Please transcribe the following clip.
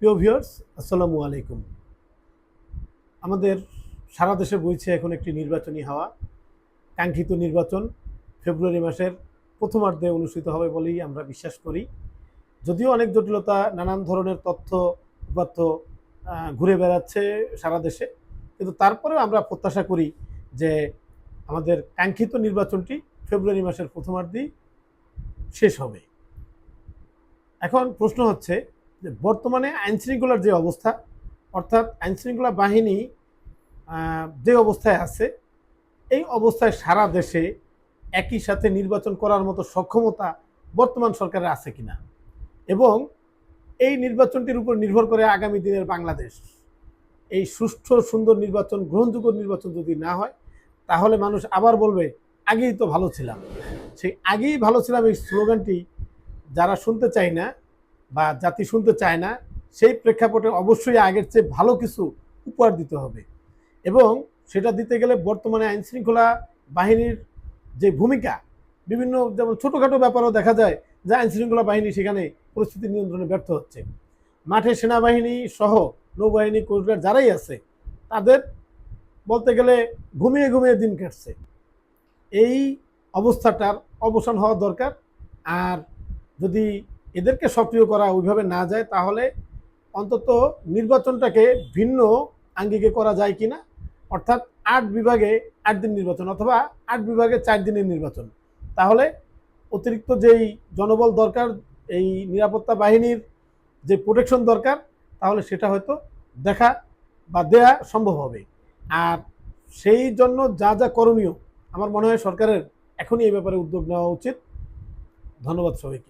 প্রিয় ভিউয়ার্স, আসসালামু আলাইকুম। আমাদের সারা দেশে বইছে এখন একটি নির্বাচনী হাওয়া। কাঙ্ক্ষিত নির্বাচন ফেব্রুয়ারি মাসের প্রথমার্ধে অনুষ্ঠিত হবে বলেই আমরা বিশ্বাস করি। যদিও অনেক জটিলতা, নানান ধরনের তথ্য উপাত্য ঘুরে বেড়াচ্ছে সারা দেশে। কিন্তু তারপরেও আমরা প্রত্যাশা করি যে আমাদের কাঙ্ক্ষিত নির্বাচনটি ফেব্রুয়ারি মাসের প্রথমার্ধেই শেষ হবে। এখন প্রশ্ন হচ্ছে যে বর্তমানে আইনশৃঙ্খলার যে অবস্থা, অর্থাৎ আইনশৃঙ্খলা বাহিনী যে অবস্থায় আছে, এই অবস্থায় সারা দেশে একই সাথে নির্বাচন করার মতো সক্ষমতা বর্তমান সরকারের আছে কিনা? এবং এই নির্বাচনটির উপর নির্ভর করে আগামী দিনের বাংলাদেশ। এই সুষ্ঠু, সুন্দর নির্বাচন, গ্রহণযোগ্য নির্বাচন যদি না হয়, তাহলে মানুষ আবার বলবে, আগেই তো ভালো ছিলাম। সেই আগেই ভালো ছিলাম এই স্লোগানটি যারা শুনতে চায় না বা জাতি শুনতে চায় না, সেই প্রেক্ষাপটে অবশ্যই আগের চেয়ে ভালো কিছু উপহার দিতে হবে। এবং সেটা দিতে গেলে বর্তমানে আইন শৃঙ্খলা বাহিনীর যে ভূমিকা, বিভিন্ন যেমন ছোটোখাটো ব্যাপারও দেখা যায় যে আইন শৃঙ্খলা বাহিনী সেখানে পরিস্থিতি নিয়ন্ত্রণে ব্যর্থ হচ্ছে। মাঠে সেনাবাহিনী সহ নৌবাহিনী কোস্টগার্ড যারাই আছে, তাদের বলতে গেলে ঘুমিয়ে ঘুমিয়ে দিন কাটছে। এই অবস্থাটার অবসান হওয়া দরকার। আর যদি এদেরকে সক্রিয় করা ওইভাবে না যায়, তাহলে অন্তত নির্বাচনটাকে ভিন্ন আঙ্গিকে করা যায় কি না অর্থাৎ আট বিভাগে আট দিন নির্বাচন অথবা আট বিভাগে চার দিনের নির্বাচন। তাহলে অতিরিক্ত যেই জনবল দরকার, এই নিরাপত্তা বাহিনীর যে প্রোটেকশন দরকার, তাহলে সেটা হয়তো দেখা বা দেয়া সম্ভব হবে। আর সেই জন্য যা যা করণীয়, আমার মনে হয় সরকারের এখনই এই ব্যাপারে উদ্যোগ নেওয়া উচিত। ধন্যবাদ সবাইকে।